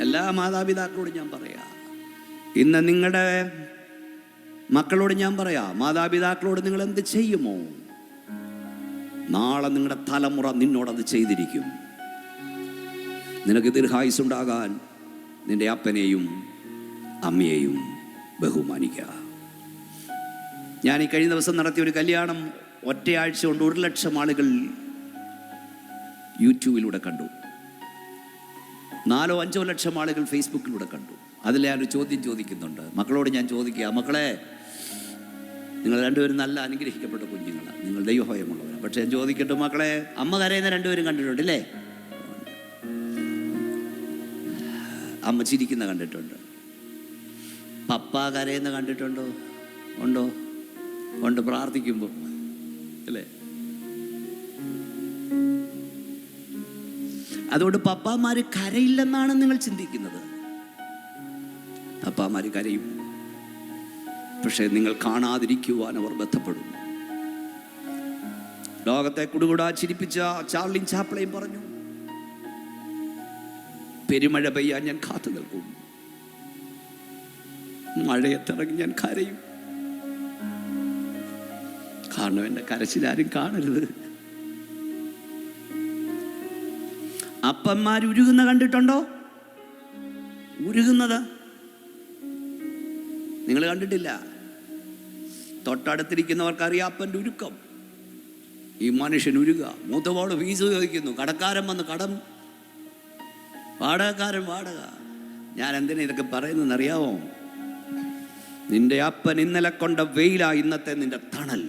എല്ലാ മാതാപിതാക്കളോടും ഞാൻ പറയാ. ഇന്ന് നിങ്ങളുടെ മക്കളോട് ഞാൻ പറയാ മാതാപിതാക്കളോട് നിങ്ങൾ എന്ത് ചെയ്യുമോ? നാളെ നിങ്ങളുടെ തലമുറ നിന്നോടത് ചെയ്തിരിക്കും. നിനക്ക് ദീർഘായുസ് ഉണ്ടാകാൻ നിന്റെ അപ്പനെയും അമ്മയെയും ബഹുമാനിക്കുക ഞാൻ ഈ കഴിഞ്ഞ ദിവസം നടത്തിയ ഒരു കല്യാണം ഒറ്റയാഴ്ച കൊണ്ട് ഒരു ലക്ഷം ആളുകൾ യൂട്യൂബിലൂടെ കണ്ടു. നാലോ അഞ്ചോ ലക്ഷം ആളുകൾ ഫേസ്ബുക്കിലൂടെ കണ്ടു. അതിൽ ഞാനൊരു ചോദ്യം ചോദിക്കുന്നുണ്ട്. മക്കളോട് ഞാൻ ചോദിക്കുക മക്കളെ നിങ്ങൾ രണ്ടുപേരും നല്ല അനുഗ്രഹിക്കപ്പെട്ട കുഞ്ഞുങ്ങളാണ് നിങ്ങൾ ദൈവഭയമുള്ളവരാണ് പക്ഷേ ഞാൻ ചോദിക്കട്ടെ മക്കളെ അമ്മ കരയുന്ന രണ്ടുപേരും കണ്ടിട്ടുണ്ട് അല്ലേ? അമ്മ ചിരിക്കുന്ന കണ്ടിട്ടുണ്ട്. പപ്പ കരയുന്ന കണ്ടിട്ടുണ്ടോ? ഉണ്ടോ? ഉണ്ട് പ്രാർത്ഥിക്കുമ്പോൾ അല്ലേ? അതുകൊണ്ട് പപ്പാമാര് കരയില്ലെന്നാണ് നിങ്ങൾ ചിന്തിക്കുന്നത്. പപ്പാമാര് കരയും. പക്ഷേ നിങ്ങൾ കാണാതിരിക്കുവാൻ അവർ ബന്ധപ്പെടും ലോകത്തെ കുടുകുടാ ചിരിപ്പിച്ച ചാർലിൻ ചാപ്പിളയും പറഞ്ഞു പെരുമഴ പെയ്യാൻ ഞാൻ കാത്തു നിൽക്കും. മഴയത്തിറങ്ങി ഞാൻ കരയും. കാരണം എന്റെ കരച്ചിലാരും കാണരുത്. അപ്പന്മാർ ഉരുകുന്ന കണ്ടിട്ടുണ്ടോ? ഉരുകുന്നത്? നിങ്ങൾ കണ്ടിട്ടില്ല? തൊട്ടടുത്തിരിക്കുന്നവർക്കറിയാം അപ്പന്റെ ഉരുക്കം. ഈ മനുഷ്യൻ ഉരുക മൂത്തവോട് ഫീസ് ചോദിക്കുന്നു. കടക്കാരൻ വന്ന് കടം. വാടകക്കാരൻ വാടക. ഞാൻ എന്തിനാ ഇതൊക്കെ പറയുന്നതെന്ന് അറിയാവോ നിന്റെ അപ്പൻ ഇന്നലെ കൊണ്ട വെയില ഇന്നത്തെ നിന്റെ തണൽ.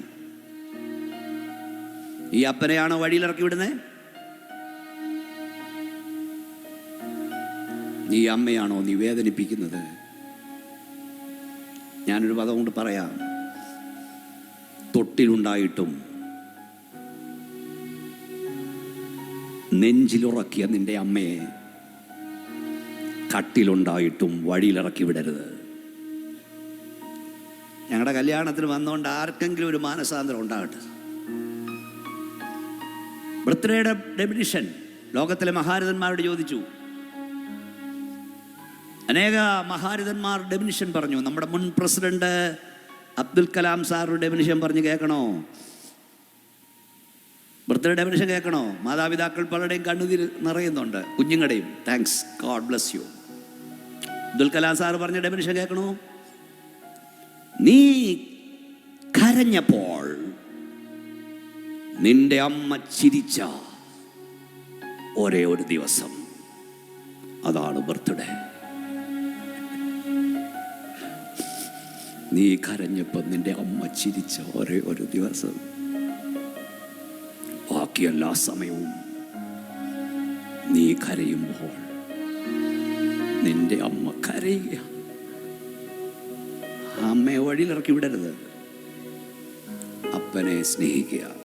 ഈ അപ്പനെയാണോ വഴിയിലിറക്കി വിടുന്നേ? നീ അമ്മയാണോ നീ വേദനിപ്പിക്കുന്നത്? ഞാനൊരു പദം കൊണ്ട് പറയാം. തൊട്ടിലുണ്ടായിട്ടും നെഞ്ചിലുറക്കിയ നിന്റെ അമ്മയെ കട്ടിലുണ്ടായിട്ടും വഴിയിലിറക്കി വിടരുത്. ഞങ്ങളുടെ കല്യാണത്തിന് വന്നുകൊണ്ട് ആർക്കെങ്കിലും ഒരു മാനസാന്തരം ഉണ്ടാകട്ടെ? ബർത്ത്ഡേയുടെ ഡെബിനിഷൻ ലോകത്തിലെ മഹാരഥന്മാരോട് ചോദിച്ചു അനേക മഹാരഥന്മാർ ഡെഫിനിഷൻ പറഞ്ഞു. നമ്മുടെ മുൻ president Abdul Kalam sir definition പറഞ്ഞ് കേൾക്കണോ? ബർത്ത്ഡേ ഡെഫിനിഷൻ കേൾക്കണോ? മാതാപിതാക്കൾ പലരുടെയും കണ്ണുതിൽ നിറയുന്നുണ്ട്. കുഞ്ഞുങ്ങളുടെയും. Thanks God bless you Abdul Kalam sir പറഞ്ഞ ഡെഫിനിഷൻ കേൾക്കണോ? നീ കരഞ്ഞപ്പോൾ നിന്റെ അമ്മ ചിരിച്ച ഒരേ ഒരു ദിവസം. അതാണ് ബർത്ത്ഡേ നീ കരഞ്ഞപ്പോൾ നിന്റെ അമ്മ ചിരിച്ച ഒരേ ഒരു ദിവസം. ബാക്കി എല്ലാ സമയവും നീ കരയുമ്പോൾ നിന്റെ അമ്മ കരയുക. അമ്മയെ വഴിയിലിറക്കി വിടരുത്. അപ്പനെ സ്നേഹിക്കുക.